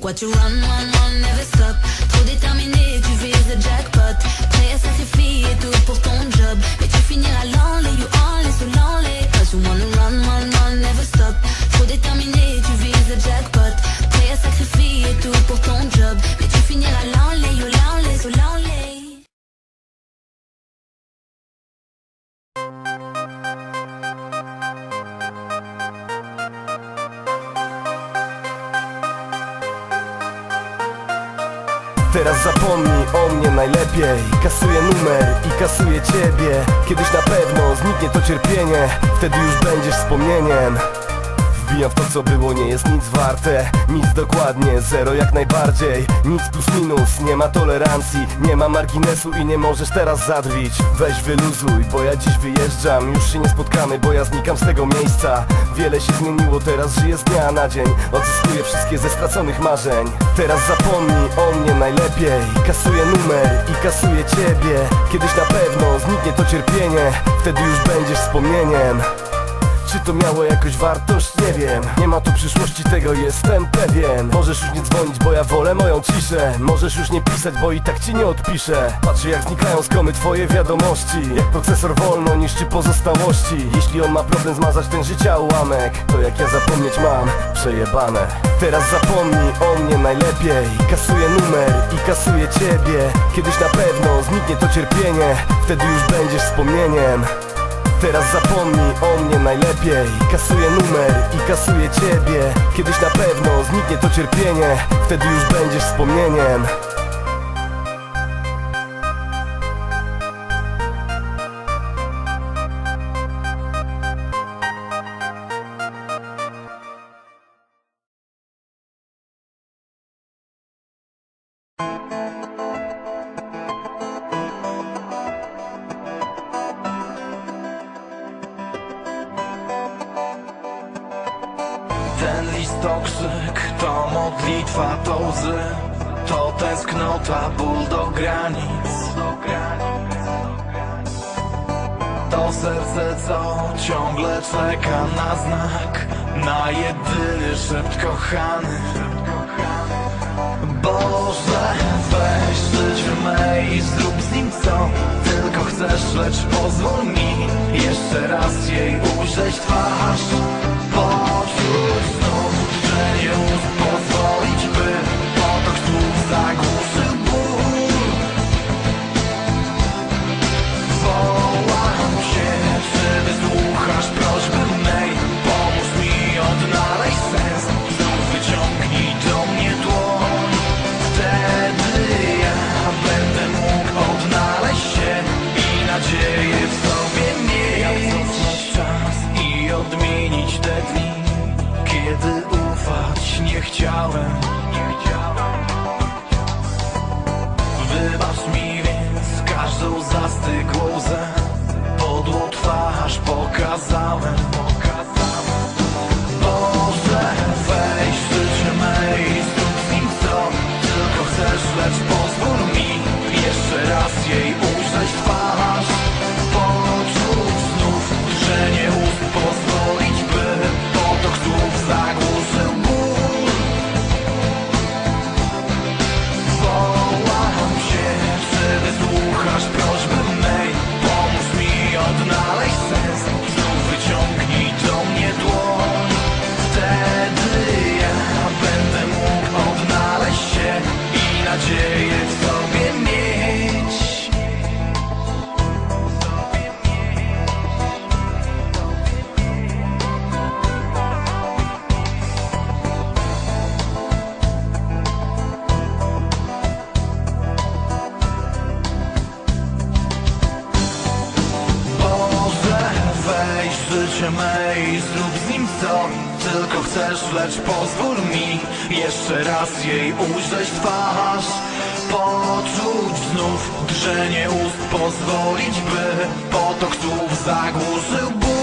Pourquoi tu run, run, run, never stop? Trop déterminé, tu vises le jackpot. Prêt à sacrifier tout pour ton Teraz zapomnij o mnie najlepiej. Kasuję numer i kasuję ciebie. Kiedyś na pewno zniknie to cierpienie. Wtedy już będziesz wspomnieniem Wbijam w to co było, nie jest nic warte. Nic dokładnie, zero jak najbardziej. Nic plus minus, nie ma tolerancji. Nie ma marginesu i nie możesz teraz zadrwić. Weź wyluzuj, bo ja dziś wyjeżdżam. Już się nie spotkamy, bo ja znikam z tego miejsca. Wiele się zmieniło, teraz żyję z dnia na dzień. Odzyskuję wszystkie ze straconych marzeń. Teraz zapomnij o mnie najlepiej. Kasuję numer i kasuję ciebie. Kiedyś na pewno zniknie to cierpienie. Wtedy już będziesz wspomnieniem czy to miało jakoś wartość? Nie wiem. Nie ma tu przyszłości, tego jestem pewien. Możesz już nie dzwonić, bo ja wolę moją ciszę. Możesz już nie pisać, bo i tak ci nie odpiszę. Patrzę jak znikają z komy twoje wiadomości. Jak procesor wolno niszczy pozostałości. Jeśli on ma problem zmazać ten życia ułamek. To jak ja zapomnieć mam, przejebane. Teraz zapomnij o mnie najlepiej. Kasuję numer i kasuję ciebie. Kiedyś na pewno zniknie to cierpienie. Wtedy już będziesz wspomnieniem Teraz zapomnij o mnie najlepiej. Kasuję numer i kasuję ciebie. Kiedyś na pewno zniknie to cierpienie. Wtedy już będziesz wspomnieniem Ten list to krzyk, to modlitwa, to łzy To tęsknota, ból do granic. To serce, co ciągle czeka na znak Na jedyny szept kochany. Boże, weź życie i zrób z nim co tylko chcesz, lecz pozwól mi jeszcze raz jej ujrzeć twarz. Poczuć kazałem tylko chcesz, lecz pozwól mi jeszcze raz jej ujrzeć twarz. Poczuć znów drżenie ust, pozwolić, by potok słów zagłuszył ból